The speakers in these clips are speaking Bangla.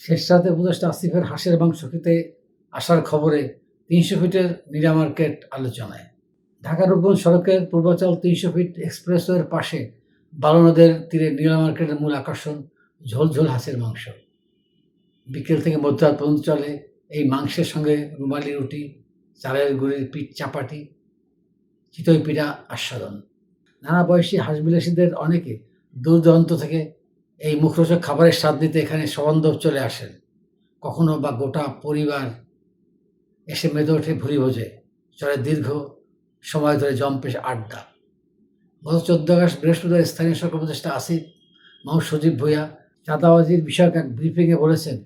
শেষ রাতে উপদেষ্টা আসিফের হাঁসের মাংস খেতে আসার খবরে তিনশো ফিটের নীলা মার্কেট আলোচনায়। ঢাকা রূপগঞ্জ সড়কের পূর্বাচল তিনশো ফিট এক্সপ্রেসওয়ের পাশে বারো নদের তীরে নীলা মার্কেটের মূল আকর্ষণ ঝোল ঝোল হাঁসের মাংস। বিকেল থেকে মধ্যরাত পর্যন্ত চলে এই মাংসের সঙ্গে রুমালি রুটি, চালের গুড়ির পিঠ চাপাটি চিতই পিঠা আস্বাদন। নানা বয়সী হাঁসবিলাসীদের অনেকে দূর দূরান্ত থেকে এই মুখরোচক খাবারের স্বাদ নিতে এখানে সবান্ধব চলে আসেন। কখনো বা গোটা পরিবার এসে মেতে ওঠে ভুরি ভোজে। চলে দীর্ঘ সময় ধরে জম্পেশ আড্ডা। গত চোদ্দ আগস্ট বৃহস্পতিবার স্থানীয় সরকার উপদেষ্টা আসিফ, মাহমুদ সজীব ভূঁইয়া চাঁদাবাজির বিষয়ক এক ব্রিফিংয়ে বলেছেন,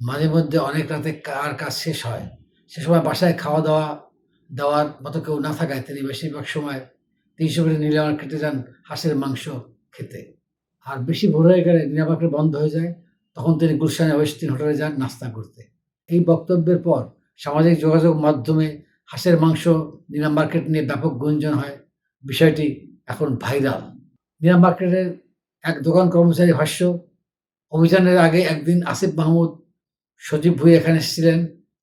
মাঝে মধ্যে অনেক রাতে কার কাজ শেষ হয়? সে সময় বাসায় খাওয়া দাওয়া দেওয়ার মতো কেউ না থাকায় তিনি বেশিরভাগ সময় তিনশো মিনিট নীলা মার্কেটে যান হাঁসের মাংস খেতে। আর বেশি ভোর হয়ে গেলে নীলা বন্ধ হয়ে যায়, তখন তিনি গুলশানে ওয়েস্টিন হোটেলে যান নাস্তা করতে। এই বক্তব্যের পর সামাজিক যোগাযোগ মাধ্যমে হাঁসের মাংস নীলা মার্কেট নিয়ে ব্যাপক গুঞ্জন হয়। বিষয়টি এখন ভাইরাল। নীলা মার্কেটের এক দোকান কর্মচারী ভাষ্য, অভিযানের আগে একদিন আসিফ মাহমুদ, সজীব ভুঁই এখানে এসেছিলেন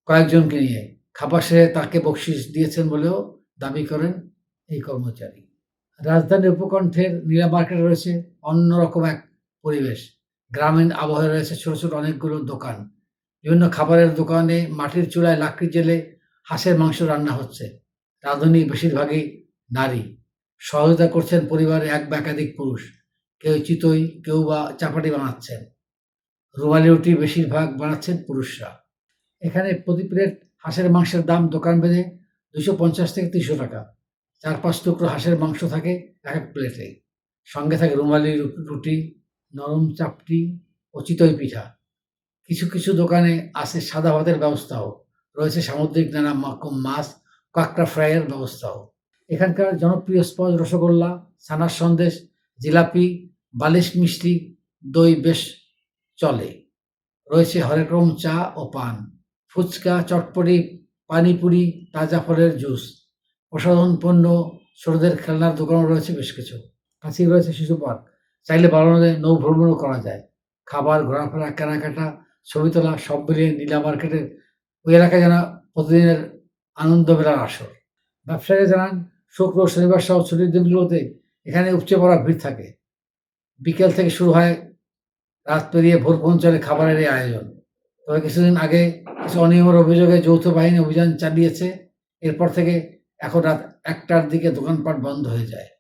কয়েকজনকে নিয়ে। খাবার শেষে তাকে বকশিস দিয়েছেন বলেও দাবি করেন এই কর্মচারী। রাজধানীর উপকণ্ঠের নীলা মার্কেটে রয়েছে অন্যরকম এক পরিবেশ। গ্রামীণ আবহাওয়া রয়েছে ছোট ছোট অনেকগুলো দোকান। বিভিন্ন খাবারের দোকানে মাটির চুলায় লাকড়ি জেলে হাঁসের মাংস রান্না হচ্ছে। রাঁধুনি বেশিরভাগই নারী। সহযোগিতা করছেন পরিবারে এক বা একাধিক পুরুষ। কেউ চিতই, কেউ বা চাপাটি বানাচ্ছেন। রুমালি রুটি বেশিরভাগ বানাচ্ছেন পুরুষরা। এখানে প্রতি প্লেট হাঁসের মাংসের দাম দোকান বেঁধে দুশো পঞ্চাশ থেকে তিনশো টাকা। চার পাঁচ টুকরো হাঁসের মাংস থাকে এক এক প্লেটে। সঙ্গে থাকে রুমালি রুটি, নরম চাপটি ও চিতই পিঠা। কিছু কিছু দোকানে আছে সাদা ভাতের ব্যবস্থাও। রয়েছে সামুদ্রিক নানা মাছ, কাঁকড়া ফ্রাইয়ের ব্যবস্থাও। এখানকার জনপ্রিয় স্পজ রসগোল্লা, ছানার সন্দেশ, জিলাপি, বালিশ মিষ্টি, দই বেশ চলে। রয়েছে হরেক রকম চা ও পান। ফুচকা, চটপটি, পানিপুরি, তাজা ফলের জুস। প্রসাধন পণ্য ছোটদের খেলনার দোকানও রয়েছে বেশ কিছু। কাছেই রয়েছে শিশু পার্ক। চাইলে বাড়ানোতে নৌ ভ্রমণও করা যায়। খাবার, ঘোরাফেরা, কেনাকাটা, ছবি তোলা, সব মিলিয়ে নীলা মার্কেটের ওই এলাকায় যেন প্রতিদিনের আনন্দ মেলার আসর। ব্যবসায়ীরা জানান, শুক্র শনিবার সহ ছুটির দিনগুলোতে এখানে উপচে পড়া ভিড় থাকে। বিকেল থেকে শুরু হয় রাত পেরিয়ে ভোর পঞ্চলে খাবারের এই আয়োজন। তবে কিছুদিন আগে কিছু অনিয়মের অভিযোগে যৌথ বাহিনী অভিযান চালিয়েছে। এরপর থেকে এখন রাত একটার দিকে দোকানপাট বন্ধ হয়ে যায়।